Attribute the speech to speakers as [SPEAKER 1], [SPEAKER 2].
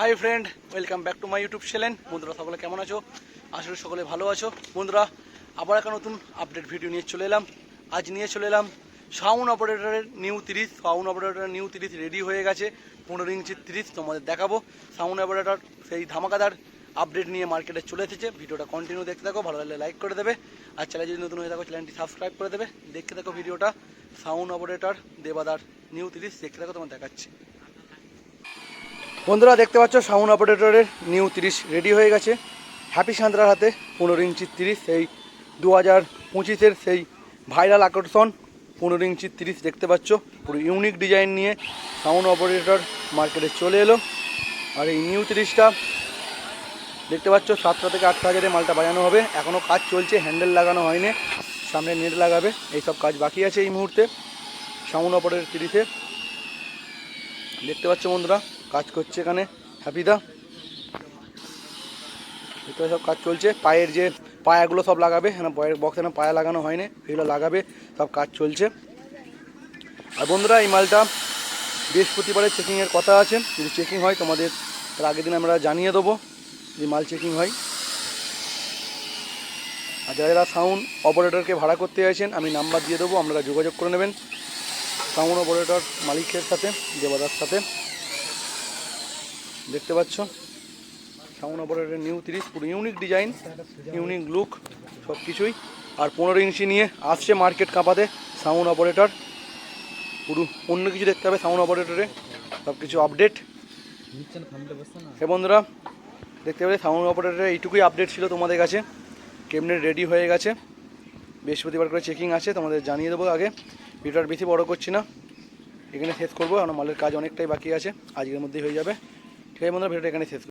[SPEAKER 1] Hi friend welcome back to my YouTube channel বন্ধুরা, সকলে কেমন আছো? আসলে সকলে ভালো আছো। বন্ধুরা, আবার একটা নতুন আপডেট ভিডিও নিয়ে চলে এলাম। আজ নিয়ে চলে এলাম সাউন্ড অপারেটরের নিউ তিরিশ। সাউন্ড অপারেটরের নিউ তিরিশ রেডি হয়ে গেছে। পনেরো ইঞ্চির তিরিশ তোমাদের দেখাবো। সাউন্ড অপারেটর সেই ধামাকাদার আপডেট নিয়ে মার্কেটে চলে এসেছে। ভিডিওটা কন্টিনিউ দেখতে থাকো, ভালো লাগলে লাইক করে দেবে। আর চ্যানেল যদি নতুন হয়ে থাকো চ্যানেলটি সাবস্ক্রাইব করে দেবে। দেখতে থাকো ভিডিওটা সাউন্ড অপারেটর দেবাদার নিউ তিরিশ। দেখতে থাকো, তোমার দেখাচ্ছি। বন্ধুরা দেখতে পাচ্ছ সাউন্ড অপারেটরের নিউ তিরিশ রেডি হয়ে গেছে। হ্যাপি সান্দ্রার হাতে পনেরো ইঞ্চির তিরিশ, সেই দু হাজার পঁচিশের সেই ভাইরাল আকর্ষণ পনেরো ইঞ্চির তিরিশ দেখতে পাচ্ছ। পুরো ইউনিক ডিজাইন নিয়ে সাউন্ড অপারেটর মার্কেটে চলে এলো। আর এই নিউ তিরিশটা দেখতে পাচ্ছ, সাতটা থেকে আটটা হাজারে মালটা বাজানো হবে। এখনও কাজ চলছে হ্যান্ডেল লাগানো হয়নি, সামনে নেট লাগাবে, এইসব কাজ বাকি আছে এই মুহূর্তে সাউন্ড অপারেটর তিরিশে। দেখতে পাচ্ছ বন্ধুরা কাজ করছে এখানে হ্যাপিদা পাচ্ছ সব কাজ চলছে। পায়ের যে পায়াগুলো সব লাগাবে হ্যাঁ পায়ের বক্স এখানে পায়া লাগানো হয়নি, এগুলো লাগাবে, সব কাজ চলছে। আর বন্ধুরা, এই মালটা বৃহস্পতিবারে চেকিংয়ের কথা আছে, যদি চেকিং হয় তোমাদের, তার আগের দিন আমরা জানিয়ে দেবো যে মাল চেকিং হয়। আর যারা যারা সাউন্ড অপারেটরকে ভাড়া করতে চাইছেন, আমি নাম্বার দিয়ে দেবো, আপনারা যোগাযোগ করে নেবেন। সাউন্ড অপারেটর মালিকের সাথে, দেবাদার সাথে। দেখতে পাচ্ছ? সাউন্ড অপারেটর নিউ তিরিশ, পুরো ইউনিক ডিজাইন ইউনিক লুক সব কিছুই আর পনেরো ইঞ্চি নিয়ে আসছে মার্কেট কাঁপাতে সাউন্ড অপারেটর পুরো অন্য কিছু দেখতে হবে সাউন্ড অপারেটরে সব কিছু আপডেট হে বন্ধুরা, দেখতে পাবে সাউন্ড অপারেটরে এইটুকুই আপডেট ছিল তোমাদের কাছে। কেমনে রেডি হয়ে গেছে। বৃহস্পতিবার করে চেকিং আছে, তোমাদের জানিয়ে দেবো আগে। ভিডিওটা বেশি বড় করছি না। এখানে শেষ করব, কারণ মালের কাজ অনেকটাই বাকি আছে। আজকের মধ্যেই হয়ে যাবে। ঠিক আছে বন্ধুরা ভিডিওটা এখানে শেষ।